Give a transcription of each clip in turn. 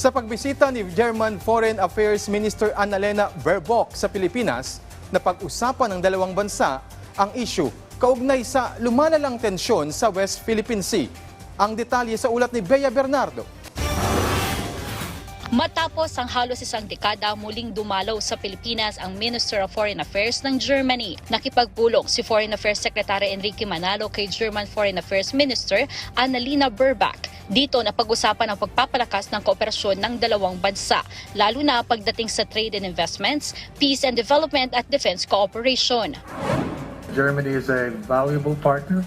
Sa pagbisita ni German Foreign Affairs Minister Annalena Baerbock sa Pilipinas, napag-usapan ng dalawang bansa ang issue kaugnay sa lumalalang tensyon sa West Philippine Sea. Ang detalye sa ulat ni Bea Bernardo. Matapos ang halos isang dekada muling dumalaw sa Pilipinas ang Minister of Foreign Affairs ng Germany. Nakipagbulong si Foreign Affairs Secretary Enrique Manalo kay German Foreign Affairs Minister Annalena Baerbock. Dito na pag-usapan ang pagpapalakas ng kooperasyon ng dalawang bansa, lalo na pagdating sa trade and investments, peace and development at defense cooperation. Germany is a valuable partner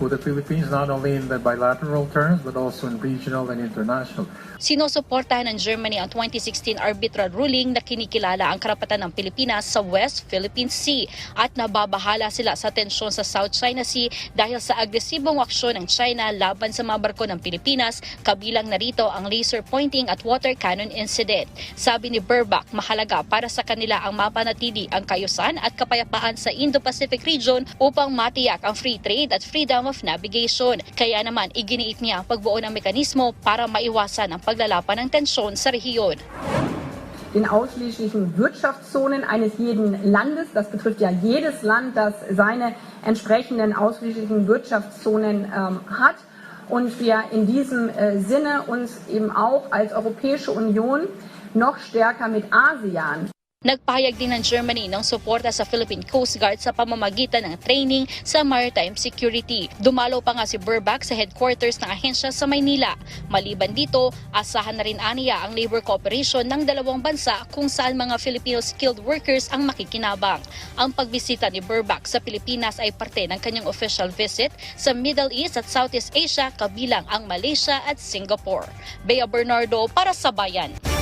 with the Philippines, not only in the bilateral terms, but also in regional and international. Sinusuportahan ng Germany ang 2016 arbitral ruling na kinikilala ang karapatan ng Pilipinas sa West Philippine Sea at nababahala sila sa tensyon sa South China Sea dahil sa agresibong aksyon ng China laban sa mga barko ng Pilipinas, kabilang narito ang laser pointing at water cannon incident. Sabi ni Baerbock, mahalaga para sa kanila ang mapanatili ang kayusan at kapayapaan sa Indo-Pacific region upang matiyak ang free trade at freedom of navigation. Kaya naman, iginiit niya ang pagbuo ng mekanismo para maiwasan ang paglalapan ng tensyon sa rehiyon. den ausschließlichen Wirtschaftszonen eines jeden Landes. Das betrifft ja jedes Land, das seine entsprechenden ausschließlichen Wirtschaftszonen ähm, hat. Und wir in diesem äh, Sinne uns eben auch als Europäische Union noch stärker mit ASEAN Nagpahayag din ng Germany ng suporta sa Philippine Coast Guard sa pamamagitan ng training sa maritime security. Dumalo pa nga si Baerbock sa headquarters ng ahensya sa Maynila. Maliban dito, asahan na rin aniya ang labor cooperation ng dalawang bansa kung saan mga Filipino skilled workers ang makikinabang. Ang pagbisita ni Baerbock sa Pilipinas ay parte ng kanyang official visit sa Middle East at Southeast Asia kabilang ang Malaysia at Singapore. Bea Bernardo para sa Bayan.